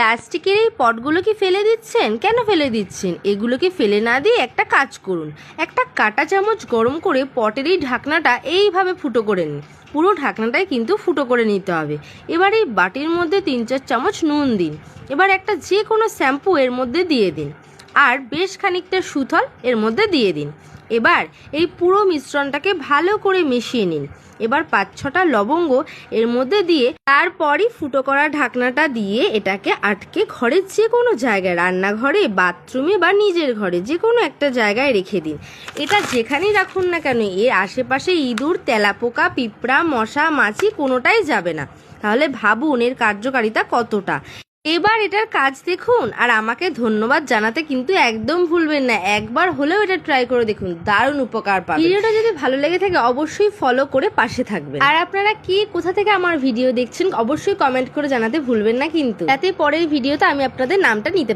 প্লাস্টিকের এই পটগুলো কি ফেলে দিচ্ছেন? কেন ফেলে দিচ্ছেন? এগুলোকে ফেলে না দিয়ে একটা কাজ করুন। একটা কাটা চামচ গরম করে পটের এই ঢাকনাটা এইভাবে ফুটো করে নিন। পুরো ঢাকনাটাই কিন্তু ফুটো করে নিতে হবে। এবার এই বাটির মধ্যে তিন চার চামচ নুন দিন। এবার একটা যে কোনো শ্যাম্পু এর মধ্যে দিয়ে দিন। আর বেশ খানিকটা সুথল এর মধ্যে দিয়ে দিন। এবার এই পুরো মিশ্রণটাকে ভালো করে মিশিয়ে নিন। এবার পাঁচ ছটা লবঙ্গ এর মধ্যে দিয়ে তারপরই ফুটো করা ঢাকনাটা দিয়ে এটাকে আটকে ঘরের যে কোনো জায়গায়, রান্নাঘরে, বাথরুমে বা নিজের ঘরে যে কোনো একটা জায়গায় রেখে দিন। এটা যেখানেই রাখুন না কেন, এর আশেপাশে ইঁদুর, তেলাপোকা, পিঁপড়া, মশা, মাছি কোনোটাই যাবে না। তাহলে ভাবুন এর কার্যকারিতা কতটা। এবার এটার কাজ দেখুন আর আমাকে ধন্যবাদ জানাতে কিন্তু একদম ভুলবেন না একবার হলেও এটা ট্রাই করে দেখুন দারুণ উপকার পাবেন ভিডিওটা যদি ভালো লেগে থাকে অবশ্যই ফলো করে পাশে থাকবেন। আর আপনারা কি কোথা থেকে আমার ভিডিও দেখছেন অবশ্যই কমেন্ট করে জানাতে ভুলবেন না কিন্তু। যাতে পরের ভিডিওতে আমি আপনাদের নামটা নিতে